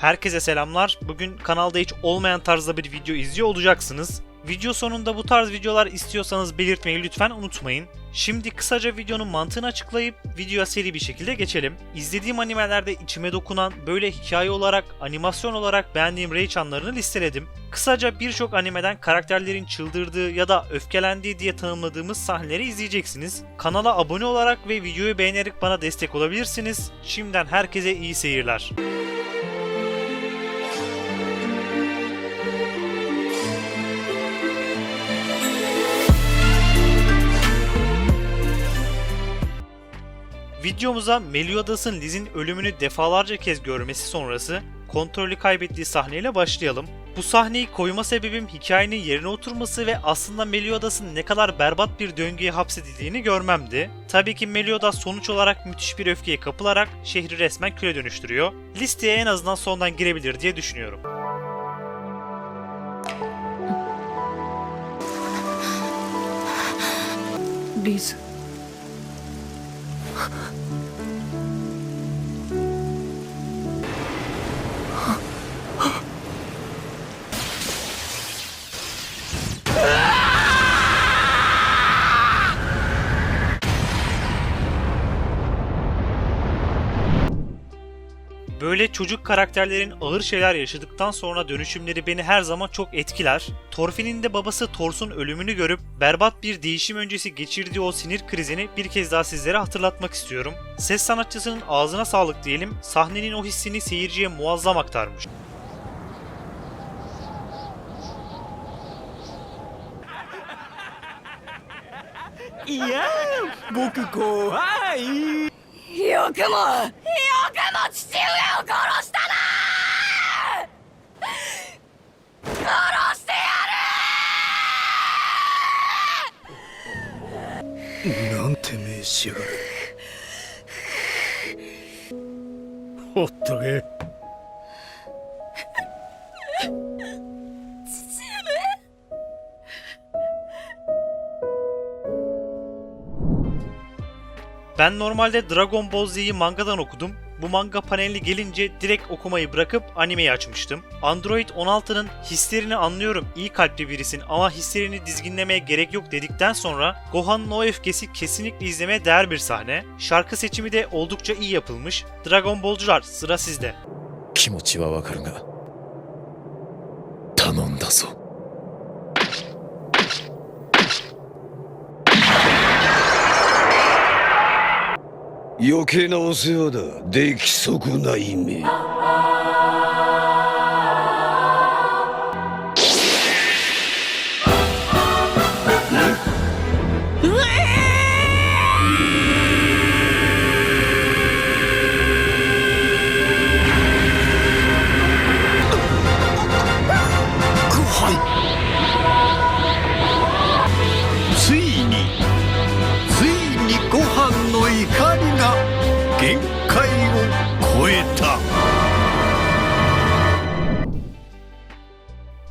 Herkese selamlar. Bugün kanalda hiç olmayan tarzda bir video izliyor olacaksınız. Video sonunda bu tarz videolar istiyorsanız belirtmeyi lütfen unutmayın. Şimdi kısaca videonun mantığını açıklayıp videoya seri bir şekilde geçelim. İzlediğim animelerde içime dokunan böyle hikaye olarak, animasyon olarak beğendiğim Rei-chanlarını listeledim. Kısaca birçok animeden karakterlerin çıldırdığı ya da öfkelendiği diye tanımladığımız sahneleri izleyeceksiniz. Kanala abone olarak ve videoyu beğenerek bana destek olabilirsiniz. Şimdiden herkese iyi seyirler. Videomuza Meliodas,'ın Liz'in ölümünü defalarca kez görmesi sonrası kontrolü kaybettiği sahneyle başlayalım. Bu sahneyi koyma sebebim hikayenin yerine oturması ve aslında Meliodas'ın ne kadar berbat bir döngüye hapsedildiğini görmemdi. Tabii ki Meliodas sonuç olarak müthiş bir öfkeye kapılarak şehri resmen küle dönüştürüyor. Listeye en azından sondan girebilir diye düşünüyorum. Liz. Böyle çocuk karakterlerin ağır şeyler yaşadıktan sonra dönüşümleri beni her zaman çok etkiler. Thorfinn'in de babası Thors'un ölümünü görüp berbat bir değişim öncesi geçirdiği o sinir krizini bir kez daha sizlere hatırlatmak istiyorum. Ses sanatçısının ağzına sağlık diyelim, sahnenin o hissini seyirciye muazzam aktarmış. İyi, bu 怖いよくもよくも父上を殺したな殺してやなんて名しやが。る Ben normalde Dragon Ball Z'yi mangadan okudum. Bu manga paneli gelince direkt okumayı bırakıp animeyi açmıştım. Android 16'nın hislerini anlıyorum iyi kalpli birisin ama hislerini dizginlemeye gerek yok dedikten sonra Gohan'ın o öfkesi kesinlikle izlemeye değer bir sahne. Şarkı seçimi de oldukça iyi yapılmış. Dragon Ball'cular sıra sizde. 気持ちはわかるが頼んだぞ 余計なお世話だ。出来損ないめ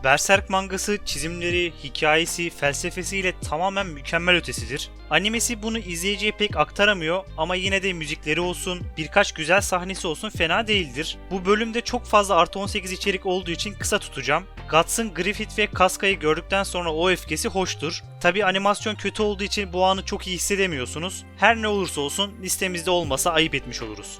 Berserk mangası çizimleri, hikayesi, felsefesiyle tamamen mükemmel ötesidir. Animesi bunu izleyiciye pek aktaramıyor ama yine de müzikleri olsun, birkaç güzel sahnesi olsun fena değildir. Bu bölümde çok fazla artı 18 içerik olduğu için kısa tutacağım. Guts'ın Griffith ve Kaska'yı gördükten sonra o öfkesi hoştur. Tabi animasyon kötü olduğu için bu anı çok iyi hissedemiyorsunuz. Her ne olursa olsun listemizde olmasa ayıp etmiş oluruz.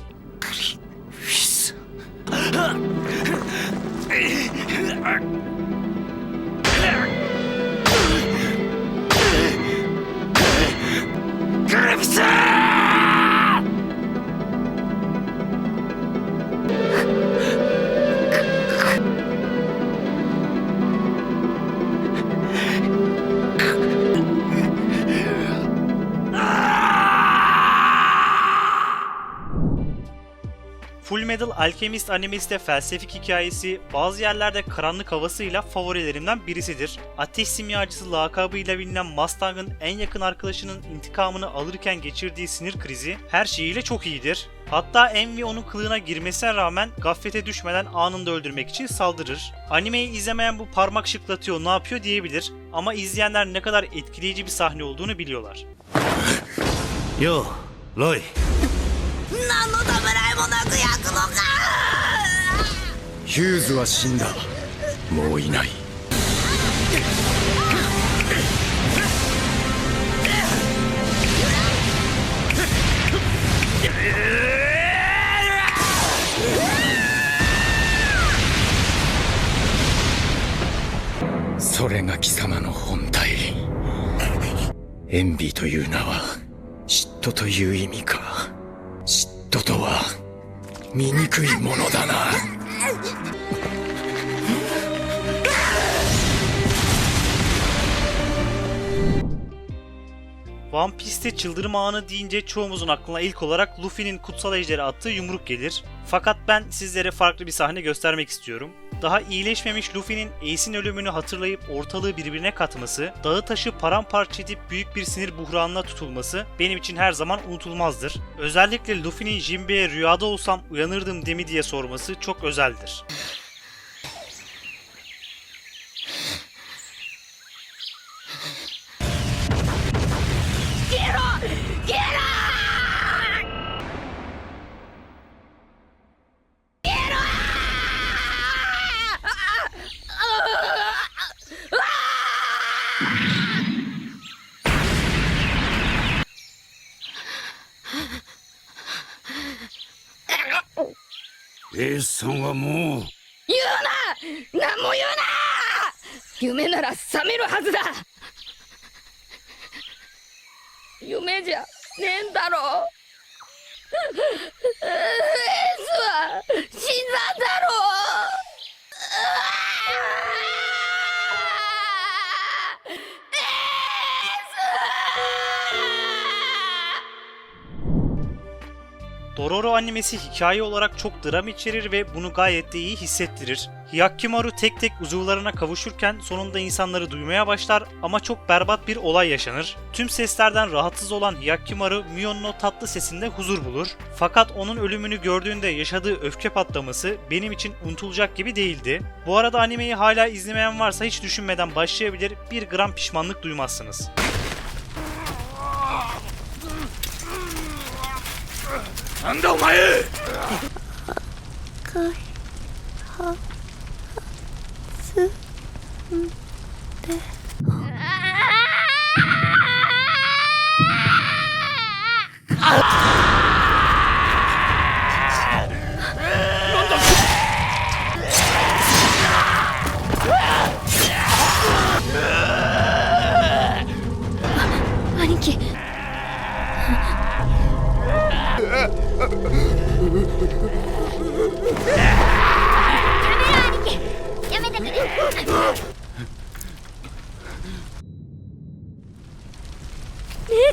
Full Metal Alchemist animesi de felsefik hikayesi, bazı yerlerde karanlık havasıyla favorilerimden birisidir. Ateş simyacısı lakabıyla bilinen Mustang'ın en yakın arkadaşının intikamını alırken geçirdiği sinir krizi her şeyiyle çok iyidir. Hatta Envy onun kılığına girmesine rağmen gaflete düşmeden anında öldürmek için saldırır. Animeyi izlemeyen bu parmak şıklatıyor ne yapıyor diyebilir ama izleyenler ne kadar etkileyici bir sahne olduğunu biliyorlar. ようロイ何のためらい もなく焼くのかヒューズは死んだ。もういない。それが貴様の本体。エンビーという名は嫉妬という意味か。醜いものだな「One Piece'te çıldırım anı deyince çoğumuzun aklına ilk olarak Luffy'nin kutsal ejderi attığı yumruk gelir. Fakat ben sizlere farklı bir sahne göstermek istiyorum. Daha iyileşmemiş Luffy'nin Ace'in ölümünü hatırlayıp ortalığı birbirine katması, dağı taşı paramparça edip büyük bir sinir buhranına tutulması benim için her zaman unutulmazdır. Özellikle Luffy'nin Jinbe'ye rüyada olsam uyanırdım demi diye sorması çok özeldir. エースさんはもう。言うな。何も言うな。夢なら覚めるはずだ。夢じゃねえんだろう。エースは死んだんだろう。Dororo animesi hikaye olarak çok dram içerir ve bunu gayet de iyi hissettirir. Hyakkimaru tek tek uzuvlarına kavuşurken sonunda insanları duymaya başlar ama çok berbat bir olay yaşanır. Tüm seslerden rahatsız olan Hyakkimaru Mion'un o tatlı sesinde huzur bulur. Fakat onun ölümünü gördüğünde yaşadığı öfke patlaması benim için unutulacak gibi değildi. Bu arada animeyi hala izlemeyen varsa hiç düşünmeden başlayabilir, bir gram pişmanlık duymazsınız. 안다 오마이! 그... 하... 스... 음... 네... 아!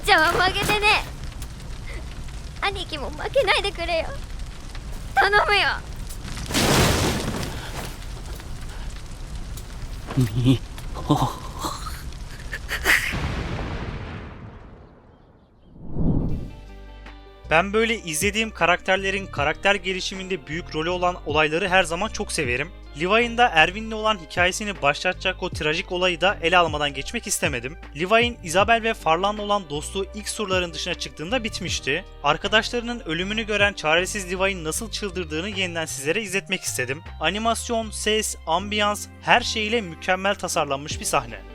ちゃんは負けてね兄貴も負けないでくれよ頼むよ「Ben böyle izlediğim karakterlerin karakter gelişiminde büyük rolü olan olayları her zaman çok severim. Levi'nin da Erwin'le olan hikayesini başlatacak o trajik olayı da ele almadan geçmek istemedim. Levi'nin Isabel ve Farlan'la olan dostluğu ilk surların dışına çıktığında bitmişti. Arkadaşlarının ölümünü gören çaresiz Levi'nin nasıl çıldırdığını yeniden sizlere izletmek istedim. Animasyon, ses, ambiyans her şeyiyle mükemmel tasarlanmış bir sahne.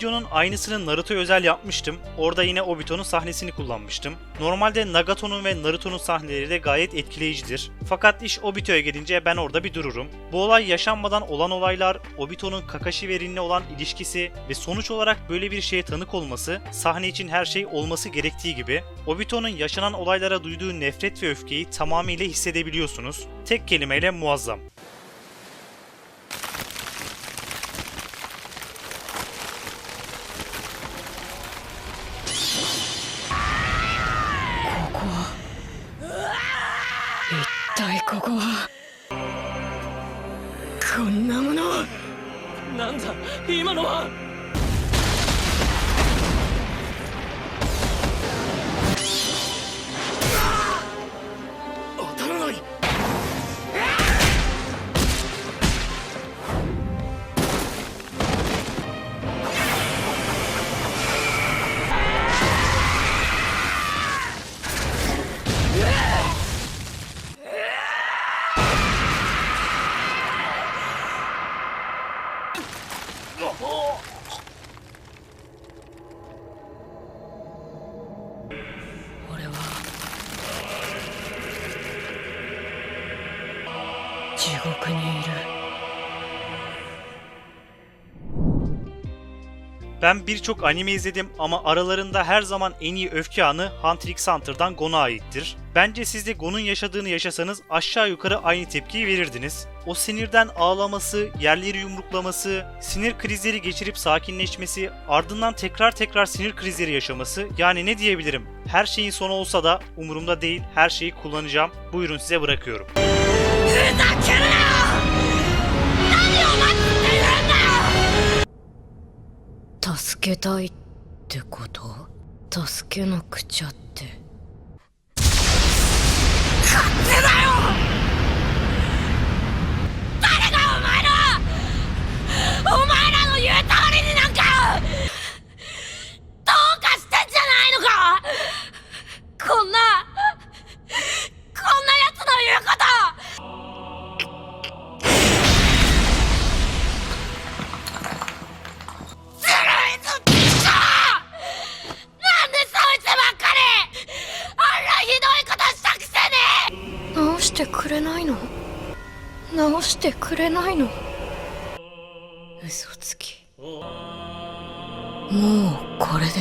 Videonun aynısını Naruto'ya özel yapmıştım. Orada yine Obito'nun sahnesini kullanmıştım. Normalde Nagato'nun ve Naruto'nun sahneleri de gayet etkileyicidir. Fakat iş Obito'ya gelince ben orada bir dururum. Bu olay yaşanmadan olan olaylar, Obito'nun Kakashi ve Rin'le olan ilişkisi ve sonuç olarak böyle bir şeye tanık olması, sahne için her şey olması gerektiği gibi, Obito'nun yaşanan olaylara duyduğu nefret ve öfkeyi tamamıyla hissedebiliyorsunuz. Tek kelimeyle muazzam. こんなものなんだ今のは。地獄にいる Ben birçok anime izledim ama aralarında her zaman en iyi öfke anı Hunter x Hunter'dan Gon'a aittir. Bence siz de Gon'un yaşadığını yaşasanız aşağı yukarı aynı tepkiyi verirdiniz. O sinirden ağlaması, yerleri yumruklaması, sinir krizleri geçirip sakinleşmesi, ardından tekrar tekrar sinir krizleri yaşaması yani ne diyebilirim? Her şeyin sonu olsa da umurumda değil, her şeyi kullanacağım. Buyurun size bırakıyorum. 助けたいってこと？助けなくちゃって。直してくれないの？嘘つき。もうこれで